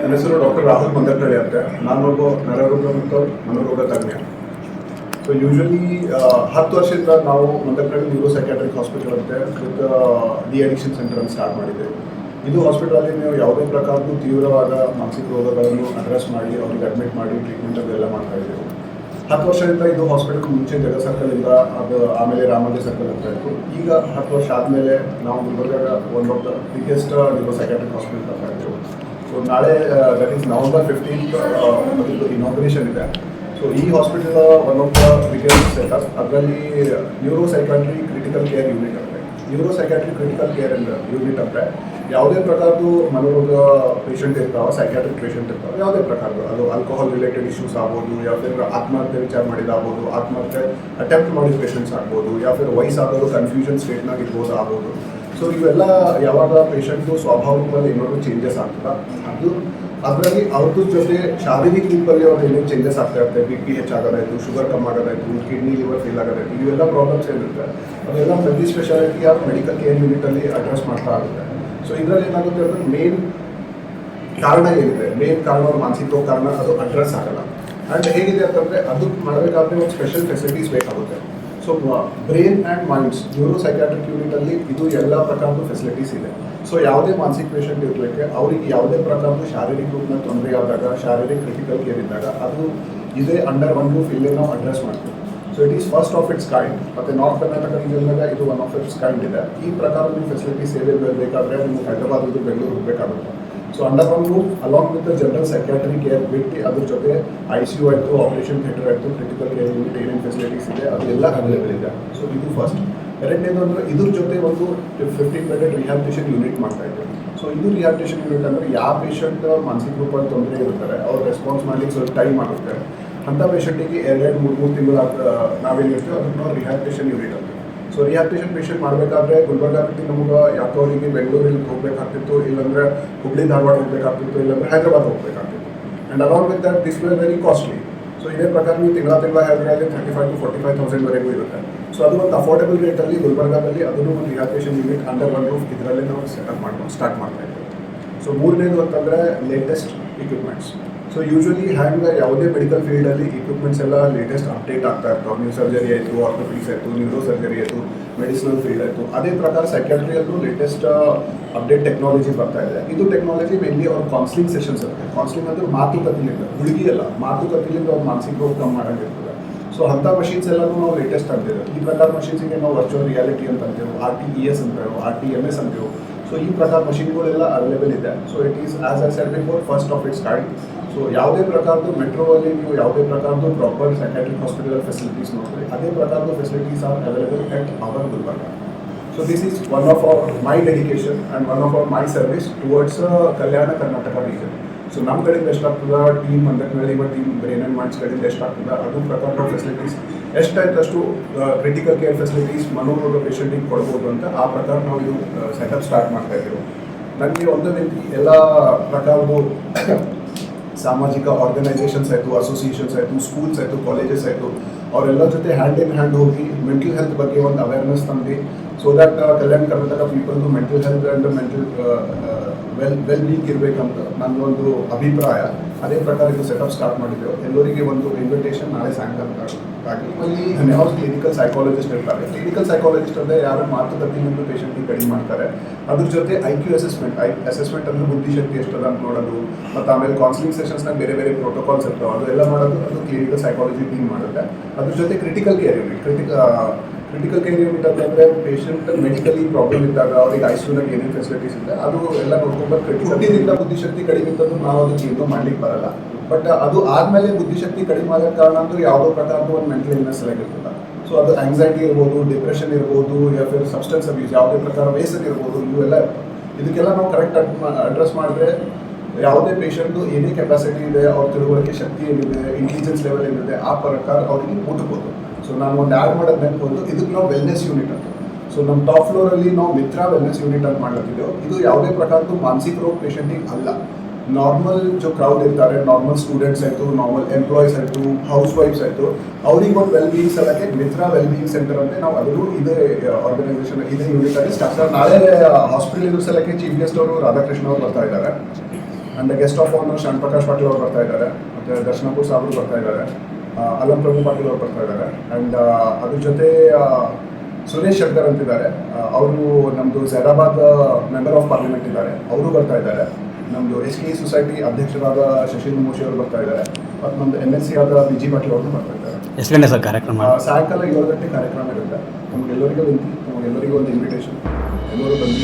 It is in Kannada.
ನನ್ನ ಹೆಸರು ಡಾಕ್ಟರ್ ರಾಹುಲ್ ಮಂದಕಳ್ಳಿ ಅಂತ. ನಾನೊಬ್ಬ ನರರೋಗ ಮತ್ತು ಮನೋರೋಗ ತಜ್ಞ. ಸೊ ಯೂಶಲಿ ಹತ್ತು ವರ್ಷದಿಂದ ನಾವು ಮಂದಕಳ್ಳಿ ನ್ಯೂರೋ ಸೈಕ್ಯಾಟ್ರಿಕ್ ಹಾಸ್ಪಿಟಲ್ ಅಂತ ವಿತ್ ಡಿ ಅಡಿಕ್ಷನ್ ಸೆಂಟರ್ ಅನ್ನು ಸ್ಟಾರ್ಟ್ ಮಾಡಿದೆ. ಇದು ಹಾಸ್ಪಿಟಲಲ್ಲಿ ನೀವು ಯಾವುದೇ ಪ್ರಕಾರದ ತೀವ್ರವಾದ ಮಾನಸಿಕ ರೋಗಗಳನ್ನು ಅಡ್ರೆಸ್ ಮಾಡಿ, ಅವ್ರಿಗೆ ಅಡ್ಮಿಟ್ ಮಾಡಿ ಟ್ರೀಟ್ಮೆಂಟ್ ಅದೆಲ್ಲ ಮಾಡ್ತಾ ಇದ್ದೇವೆ. ಹತ್ತು ವರ್ಷದಿಂದ ಇದು ಹಾಸ್ಪಿಟಲ್ ಮುಂಚೆ ಜಗ ಸರ್ಕಲ್ ಇಂದ ಅದು ಆಮೇಲೆ ರಾಮೋಜಿ ಸರ್ಕಲ್ ಅಂತ ಇತ್ತು. ಈಗ ಹತ್ತು ವರ್ಷ ಆದಮೇಲೆ ನಾವು Gulbarga one of the biggest neuro psychiatric hospital ಅಂತ ಸೊ ನಾಳೆ that is November fifteenth inauguration ಇದೆ. ಸೊ ಈ hospital one of the biggest setup ಅದರಲ್ಲಿ neuro psychiatry critical care unit ಅಂದರೆ neuro psychiatry critical care unit ಅಂದರೆ ಯಾವುದೇ ಪ್ರಕಾರದ್ದು ಮನೋರೋಗ ಪೇಷಂಟ್ ಇರ್ತಾವೆ ಸೈಕ್ಯಾಟ್ರಿಕ್ ಪೇಷಂಟ್ ಇರ್ತಾವೆ, ಯಾವುದೇ ಪ್ರಕಾರದ್ದು. ಅದು ಆಲ್ಕೋಹಾಲ್ ರಿಲೇಟೆಡ್ ಇಶ್ಯೂಸ್ ಆಗ್ಬೋದು ಯಾವುದೇ ಫಿರ್ ಆತ್ಮಹತ್ಯೆ ವಿಚಾರ ಮಾಡಿದಾಗ್ಬೋದು, ಆತ್ಮಹತ್ಯೆ ಅಟೆಂಪ್ಟ್ ಮಾಡಿದ ಪೇಷಂಟ್ಸ್ ಆಗ್ಬೋದು, ಯಾವ ವಯಸ್ಸಾದವರು ಕನ್ಫ್ಯೂಷನ್ ಸ್ಟೇಟ್ನಾಗ ಇರ್ಬೋದು ಆಗ್ಬೋದು. ಸೊ ಇವೆಲ್ಲ ಯಾವಾಗ ಪೇಷಂಟು ಸ್ವಾಭಾವಿಕವಾಗಿ ಏನಾದ್ರು ಚೇಂಜಸ್ ಆಗ್ತದ? ಅದು ಅದರಲ್ಲಿ ಅವ್ರದ್ದು ಜೊತೆ ಶಾರೀರಿಕ ರೂಪದಲ್ಲಿ ಅವ್ರು ಏನೇನು ಚೇಂಜಸ್ ಆಗ್ತಾ ಇರ್ತದೆ ಬಿ ಪಿ ಹೆಚ್ಚಾಗೋದಾಯ್ತು ಶುಗರ್ ಕಮ್ ಆಗೋದಾಯ್ತು ಕಿಡ್ನಿ ಲಿವರ್ ಫೇಲ್ ಆಗೋದಾಯ್ತು, ಇವೆಲ್ಲ ಪ್ರಾಬ್ಲಮ್ಸ್ ಏನಿರುತ್ತೆ? ಅದೆಲ್ಲ multi speciality of medical care ಯೂನಿಟಲ್ಲಿ address ಮಾಡ್ತಾ ಆಗುತ್ತೆ ಸೊ ಇದರಲ್ಲಿ ಏನಾಗುತ್ತೆ ಅಂದರೆ ಮೇನ್ ಕಾರಣ ಏನಿದೆ? ಮೇನ್ ಕಾರಣ ಮಾನಸಿಕ ಕಾರಣ, ಅದು ಅಡ್ರೆಸ್ ಆಗಲ್ಲ. ಆ್ಯಂಡ್ ಹೇಗಿದೆ ಅಂತಂದರೆ, ಅದು ಮಾಡಬೇಕಾದ್ರೆ ಒಂದು ಸ್ಪೆಷಲ್ ಫೆಸಿಲಿಟೀಸ್ ಬೇಕಾಗುತ್ತೆ. So brain and minds neuro psychiatric ಯೂನಿಟಲ್ಲಿ ಇದು ಎಲ್ಲ ಪ್ರಕಾರದ ಫೆಸಿಲಿಟೀಸ್ ಇದೆ. ಸೊ ಯಾವುದೇ ಮಾನಸಿಕ ಪೇಷಂಟ್ ಇರಲಿಕ್ಕೆ ಅವರಿಗೆ ಯಾವುದೇ ಪ್ರಕಾರದ ಶಾರೀರಿಕ ರೂಪನ ತೊಂದರೆ ಆದಾಗ, ಶಾರೀರಿಕ ಕ್ರಿಟಿಕಲ್ ಕೇರ್ ಇದ್ದಾಗ ಅದು ಇದೇ ಅಂಡರ್ ಒನ್ ರೂಫ್ ಇಲ್ಲೇ ನಾವು ಅಡ್ರೆಸ್ ಮಾಡ್ತೀವಿ. So it is first of its kind ಮತ್ತು ನಾರ್ತ್ ಕರ್ನಾಟಕ ರೀಜನ್ದಾಗ ಇದು ಒನ್ ಆಫ್ ಇಟ್ಸ್ ಕೈಂಡ್ ಇದೆ. ಈ ಪ್ರಕಾರದ ಫೆಸಿಲಿಟೀಸ್ ಫೆಸಿಲಿಟಿ ಸೇವೆ ಬೇಕಾದರೆ ನಿಮ್ಗೆ ಹೈದರಾಬಾದ್ ಬೆಂಗಳೂರು ಹೋಗಬೇಕಾಗುತ್ತೆ. So under one room along with general secretary care ಬಿಟ್ಟು ಅದ್ರ ಜೊತೆ ಐ ಸಿ ಯು ಆಯಿತು ಆಪರೇಷನ್ ಥಿಯೇಟರ್ ಆಯಿತು ಕ್ರಿಟಿಕಲ್ ಕೇರ್ ಯೂನಿಟ್ ಏನೇನು ಫೆಸಿಲಿಟೀಸ್ ಇದೆ, ಅದೆಲ್ಲ ಅವೈಲೇಬಲ್ ಇದೆ. ಸೊ ಇದು ಫಸ್ಟ್ ಎರಡನೇದು ಅಂದರೆ ಇದ್ರ ಜೊತೆ ಒಂದು ಫಿಫ್ಟೀನ್ ಬೆಡೆಡ್ ರಿಹ್ಯಾಬಿಟೇಷನ್ ಯೂನಿಟ್ ಮಾಡ್ತಾ ಇದ್ದೀವಿ ಸೊ ಇದು ರಿಹ್ಯಾಬಿಟೇಷನ್ ಯೂನಿಟ್ ಅಂದರೆ ಯಾವ ಪೇಷಂಟ್ ಮಾನಸಿಕ ರೂಪದಲ್ಲಿ ತೊಂದರೆ ಇರ್ತಾರೆ ಅವ್ರು ರೆಸ್ಪಾನ್ಸ್ ಮಾಡ್ಲಿಕ್ಕೆ ಸ್ವಲ್ಪ ಟೈಮ್ ಆಗುತ್ತೆ. ಅಂಥ ಪೇಷಂಟಿಗೆ ಎರಡೆರಡು ಮೂರು ಮೂರು ತಿಂಗಳು ನಾವೇನು ಹೇಳ್ತೀವಿ ಅದನ್ನು ರಿಹ್ಯಾಬಿಟೇಷನ್ ಯೂನಿಟ್ ಅಂತ. ಸೊ ರಿಹ್ಯಾಬಿಟೇಷನ್ ಪೇಷಂಟ್ ಮಾಡಬೇಕಾದ್ರೆ ಗುಲ್ಬರ್ಗಾದಲ್ಲಿ ನಮ್ಗೆ ಯಾಕೋ ಅವರಿಗೆ ಬೆಂಗಳೂರಿಗೆ ಹೋಗ್ಬೇಕಾಗ್ತಿತ್ತು, ಇಲ್ಲಾಂದ್ರೆ ಹುಬ್ಳಿ ಧಾರವಾಡ ಹೋಗ್ಬೇಕಾಗ್ತಿತ್ತು, ಇಲ್ಲಾಂದ್ರೆ Hyderabad ಹೋಗ್ಬೇಕಾಗ್ತಿತ್ತು. And along with that this were very costly so ಇದೇ ಪ್ರಕಾರ ನೀವು ತಿಂಗಳ ತಿಂಗಳ ಹೇಳಿದ್ರೆ thirty five to forty five ತೌಸಂಡ್ವರೆಗೂ ಇರುತ್ತೆ. ಸೊ ಅದು ಒಂದು ಅಫೋರ್ಡೆಬಲ್ ರೇಟಲ್ಲಿ ಗುಲ್ಬರ್ಗಾದಲ್ಲಿ ಅದನ್ನು ಒಂದು rehabilitation unit under one roof ಇದರಲ್ಲೇ ನಾವು ಸೆಟಪ್ ಮಾಡ್ಕೊಂಡು ಸ್ಟಾರ್ಟ್ ಮಾಡ್ತಾ ಇದ್ದೀವಿ. ಸೊ ಮೂರನೇದು ಅಂತಂದರೆ ಲೇಟೆಸ್ಟ್ ಇಕ್ವಿಪ್ಮೆಂಟ್ಸ್ ಸೊ ಯೂಶ್ವಲಿ ಹ್ಯಾಂಗ ಯಾವುದೇ ಮೆಡಿಕಲ್ ಫೀಲ್ಡಲ್ಲಿ ಇಕ್ವಿಪ್ಮೆಂಟ್ಸ್ ಎಲ್ಲ ಲೇಟೆಸ್ಟ್ ಅಪ್ಡೇಟ್ ಆಗ್ತಾ ಇರ್ತಾವೆ. ನ್ಯೂ ಸರ್ಜರಿ ಆಯಿತು ಆರ್ಥೋಪಿಕ್ಸ್ ಆಯಿತು ನ್ಯೂರೋ ಸರ್ಜರಿ ಆಯಿತು ಮೆಡಿಸಿನಲ್ ಫೀಲ್ಡ್ ಆಯಿತು. ಅದೇ ಪ್ರಕಾರ ಸೆಕ್ರೆಟರಿಯಲ್ಲೂ ಲೇಟೆಸ್ಟ್ ಅಪ್ಡೇಟ್ ಟೆಕ್ನಾಲಜಿ ಬರ್ತಾ ಇದೆ. ಇದು ಟೆಕ್ನಾಲಜಿ ಮೇನ್ಲಿ ಅವ್ರ ಕೌನ್ಸಿಲಿಂಗ್ ಸೆಷನ್ಸ್ ಇರುತ್ತೆ. ಕೌನ್ಸಿಲಿಂಗ್ ಅಂದ್ರೆ ಮಾತುಕತೆಯಿಂದ ಹುಡುಗಿ ಅಲ್ಲ ಮಾತುಕತೆಯಿಂದ ಅವ್ರ ಮಾನಸಿಕ ರೋಗ ಕಮ್ಮಿ ಮಾಡೋದಿರ್ತದೆ ಸೊ ಅಂಥ ಮಷೀನ್ಸ್ ಎಲ್ಲನೂ ನಾವು ಲೇಟೆಸ್ಟ್ ಅಂತೀವಿ ಈ ಪ್ರಕಾರ ಮಷೀನ್ಸಿಗೆ ನಾವು ವರ್ಚುವಲ್ ರಿಯಾಲಿಟಿ ಅಂತ ಅಂತೇವೆ ಆರ್ ಟಿ ಇ ಎಸ್ ಅಂತೇವೆ ಆರ್ ಟಿ ಎಂ ಎಸ್ ಅಂತೀವಿ ಸೊ ಈ ಪ್ರಕಾರ ಮಷಿನ್ಗಳೆಲ್ಲ ಅವೈಲೇಬಲ್ ಇದೆ. So it is as I said before first of its kind so ಯಾವುದೇ ಪ್ರಕಾರದ ಮೆಟ್ರೋಲ್ಲಿ ನೀವು ಯಾವುದೇ ಪ್ರಕಾರದ ಪ್ರಾಪರ್ ಸೆಕ್ಯಾಟ್ರಿಕ್ ಹಾಸ್ಪಿಟಲ್ ಫೆಸಿಲಿಟೀಸ್ ನೋಡಿದ್ರೆ, ಅದೇ ಪ್ರಕಾರದ facilities are available at our Gulbarga so this is one of our my dedication and one of our my service towards Kalyana Karnataka region so ನಮ್ಮ ಕಡೆಯಿಂದ ಎಷ್ಟಾಗ್ತದ? ಟೀಮ್ ಅಂತ ಹೇಳಿ ಇವತ್ತು ಟೀಮ್ ಮಾಡ್ಸ್ ಮೈಂಡ್ಸ್ ಕಡೆಯಿಂದ ಎಷ್ಟಾಗ್ತದ? ಅದು ಪ್ರಕಾರ ಫೆಸಿಲಿಟೀಸ್ ಎಷ್ಟಾಯ್ತಷ್ಟು ಕ್ರಿಟಿಕಲ್ ಕೇರ್ ಫೆಸಿಲಿಟೀಸ್ ಮನೋರೋಗ ಪೇಷಂಟಿಗೆ ಕೊಡ್ಬೋದು ಅಂತ ಆ ಪ್ರಕಾರ ನಾವು ಇದು ಸೆಟಪ್ ಸ್ಟಾರ್ಟ್ ಮಾಡ್ತಾ ಇದ್ದೀವಿ. ನನಗೆ ಒಂದು ರೀತಿ ಎಲ್ಲ ಪ್ರಕಾರದ್ದು ಸಾಮಾಜಿಕ ಆರ್ಗನೈಸೇಷನ್ಸ್ ಆಯಿತು ಅಸೋಸಿಯೇಷನ್ಸ್ ಆಯಿತು ಸ್ಕೂಲ್ಸ್ ಆಯಿತು ಕಾಲೇಜಸ್ ಆಯಿತು, ಅವರೆಲ್ಲ ಜೊತೆ ಹ್ಯಾಂಡ್ ಇನ್ ಹ್ಯಾಂಡ್ ಹೋಗಿ ಮೆಂಟಲ್ ಹೆಲ್ತ್ ಬಗ್ಗೆ ಒಂದು ಅವೇರ್ನೆಸ್ ತಂದು so that Kalyana Karnataka ಪೀಪಲ್ದು mental health and mental well well being ಇರಬೇಕಂತ ನನ್ನೊಂದು ಅಭಿಪ್ರಾಯ. ಅದೇ ಪ್ರಕಾರ ಇದು ಸೆಟಪ್ ಸ್ಟಾರ್ಟ್ ಮಾಡಿದ್ದೆವು ಎಲ್ಲರಿಗೆ ಒಂದು ಇನ್ವಿಟೇಷನ್ ನಾಳೆ ಸಾಯಂಕಾಲ ಆಗಿ ಅಲ್ಲಿ ಯಾವ ಕ್ಲಿನಿಕಲ್ ಸೈಕಾಲಜಿಸ್ಟ್ ಇರ್ತಾರೆ. ಕ್ಲಿನಿಕಲ್ ಸೈಕಾಲಜಿಸ್ಟ್ ಅಂದರೆ ಯಾರು ಮಾತುಕತೆಯಿಂದ ಪೇಷಂಟ್ಗೆ ಕಡಿಮೆ ಮಾಡ್ತಾರೆ. ಅದ್ರ ಜೊತೆ I Q assessment I assessment ಅಂದರೆ ಬುದ್ಧಿಶಕ್ತಿ ಎಷ್ಟದ ಅಂತ ನೋಡೋದು ಮತ್ತು ಆಮೇಲೆ ಕೌನ್ಸಿಲಿಂಗ್ ಸೆಷನ್ಸ್ನಾಗ ಬೇರೆ ಬೇರೆ ಪ್ರೋಟೋಕಾಲ್ಸ್ ಇರ್ತಾವೆ ಅದು ಎಲ್ಲ ಮಾಡೋದು ಅದು ಕ್ಲಿನಿಕಲ್ ಸೈಕಾಲಜಿ ಟೀಮ್ ಮಾಡುತ್ತೆ. ಅದ್ರ ಜೊತೆ critical care unit critic critical care unit ಅಂತಂದರೆ ಪೇಷಂಟ್ ಮೆಡಿಕಲಿ ಪ್ರಾಬ್ಲಮ್ ಇದ್ದಾಗ ಅವ್ರಿಗೆ ಐ ಏನೇನು ಫೆಸಿಲಿಟೀಸ್ ಇದೆ, ಅದು ಎಲ್ಲ ನೋಡ್ಕೊಂಡ್ಬಂದು ಕ್ರಿಟಿಕಲ್ ಬುದ್ಧಿಶಕ್ತಿ ಕಡಿಮೆ ಇದ್ದದ್ದು ನಾವು ಅದಕ್ಕೆ ಏನೂ ಮಾಡ್ಲಿಕ್ಕೆ ಬರಲ್ಲ. ಬಟ್ ಅದು ಆದ್ಮೇಲೆ ಬುದ್ಧಿಶಕ್ತಿ ಕಡಿಮೆ ಆಗೋ ಕಾರಣ ಅಂದ್ರೆ ಯಾವುದೋ ಪ್ರಕಾರದ ಒಂದು ಮೆಂಟಲ್ ಇಲ್ನೆಸ್ ಆಗಿರ್ತದೆ ಸೊ ಅದು ಆಂಗ್ಸೈಟಿ ಇರ್ಬೋದು ಡಿಪ್ರೆಷನ್ ಇರ್ಬೋದು ಯಾ ಫಿರ್ ಸಬ್ಸ್ಟೆನ್ಸ್ ಅಬ್ಯೂಸ್ ಯಾವುದೇ ಪ್ರಕಾರ ಬೇಸನ್ ಇರ್ಬೋದು, ಇವೆಲ್ಲ ಇದಕ್ಕೆಲ್ಲ ನಾವು ಕರೆಕ್ಟ್ ಅಡ್ರೆಸ್ ಮಾಡಿದ್ರೆ ಯಾವುದೇ ಪೇಷಂಟು ಏನೇ ಕೆಪಾಸಿಟಿ ಇದೆ, ಅವ್ರ ತಿಳುವಳಿಕೆ ಶಕ್ತಿ ಏನಿದೆ ಇಂಟೆಲಿಜೆನ್ಸ್ ಲೆವೆಲ್ ಏನಿದೆ, ಆ ಪ್ರಕಾರ ಅವರಿಗೆ ಮುಟ್ಬೋದು. ಸೊ ನಾನು ಒಂದು ಆ್ಯಡ್ ಮಾಡೋದು ನೆನಪು ಇದಕ್ಕೆ ನಾವು ವೆಲ್ನೆಸ್ ಯೂನಿಟ್ ಅಂತ. ಸೊ ನಮ್ಮ ಟಾಪ್ ಫ್ಲೋರಲ್ಲಿ ನಾವು ಮಿತ್ರ ವೆಲ್ನೆಸ್ ಯೂನಿಟ್ ಅಂತ ಮಾಡ್ಲತ್ತಿದ್ದೆವು. ಇದು ಯಾವುದೇ ಪ್ರಕಾರದ್ದು ಮಾನಸಿಕ ರೋಗ ಪೇಷಂಟಿಗೆ ಅಲ್ಲ. ನಾರ್ಮಲ್ ಜೊ ಕ್ರೌಡ್ ಇರ್ತಾರೆ ನಾರ್ಮಲ್ ಸ್ಟೂಡೆಂಟ್ಸ್ ಆಯಿತು ನಾರ್ಮಲ್ ಎಂಪ್ಲಾಯೀಸ್ ಆಯಿತು ಹೌಸ್ ವೈಫ್ಸ್ ಆಯಿತು, ಅವ್ರಿಗೆ ಒಂದು ವೆಲ್ ಬೀಯಿಂಗ್ ಸಲಕ್ಕೆ ಮಿತ್ರ ವೆಲ್ ಬೀಯಿಂಗ್ ಸೆಂಟರ್ ಅಂತ ನಾವು ಅದನ್ನು ಇದೇ ಆರ್ಗನೈಸೇಷನ್ ಇದೇ ಯೂನಿಟ್ ಅಲ್ಲಿ ಸ್ಟಾರ್ಟ್ ನಾಳೆ ಹಾಸ್ಪಿಟಲ್ ಇದ್ರ ಸಲಕ್ಕೆ ಚೀಫ್ ಗೆಸ್ಟ್ ಅವರು ರಾಧಾಕೃಷ್ಣ ಅವರು ಬರ್ತಾ ಇದ್ದಾರೆ. And guest of honour Shant Prakash Patil ಅವರು ಬರ್ತಾ ಇದ್ದಾರೆ. ಮತ್ತು ದರ್ಶನಪುರ್ ಸಾಬ್ರು ಬರ್ತಾ ಇದ್ದಾರೆ. ಅಲಂ ಪ್ರಭು ಪಾಟೀಲ್ ಅವರು ಬರ್ತಾ ಇದ್ದಾರೆ. ಆ್ಯಂಡ್ ಅದ್ರ ಜೊತೆ ಸುರೇಶ್ ಶರ್ಕರ್ ಅಂತಿದ್ದಾರೆ ಅವರು ನಮ್ಮದು ಜೈರಾಬಾದ್ ಮೆಂಬರ್ ಆಫ್ ಪಾರ್ಲಿಮೆಂಟ್ ಇದ್ದಾರೆ. ಅವರು ಬರ್ತಾ ಇದ್ದಾರೆ. ನಮ್ಮದು ಎಸ್ ಕೆ ಸೊಸೈಟಿ ಅಧ್ಯಕ್ಷರಾದ ಶಶಿಲ್ ಮೋಶಿ ಅವರು ಬರ್ತಾ ಇದ್ದಾರೆ. ಮತ್ತು ನಮ್ಮದು ಎಂ ಎಲ್ ಸಿ ಆದ ಬಿ ಜಿ ಪಾಟೀಲ್ ಅವರು ಬರ್ತಾ ಇದ್ದಾರೆ. ಎಷ್ಟು ಗಂಟೆ ಸರ್ ಕಾರ್ಯಕ್ರಮ? ಸಾಯಂಕಾಲ ಏಳು ಗಂಟೆ ಕಾರ್ಯಕ್ರಮ ಇರುತ್ತೆ. ನಮಗೆಲ್ಲರಿಗೂ ವಿನಂತಿ ನಮಗೆಲ್ಲರಿಗೂ ಒಂದು ಇನ್ವಿಟೇಷನ್ ಎಲ್ಲರೂ ಬಂದು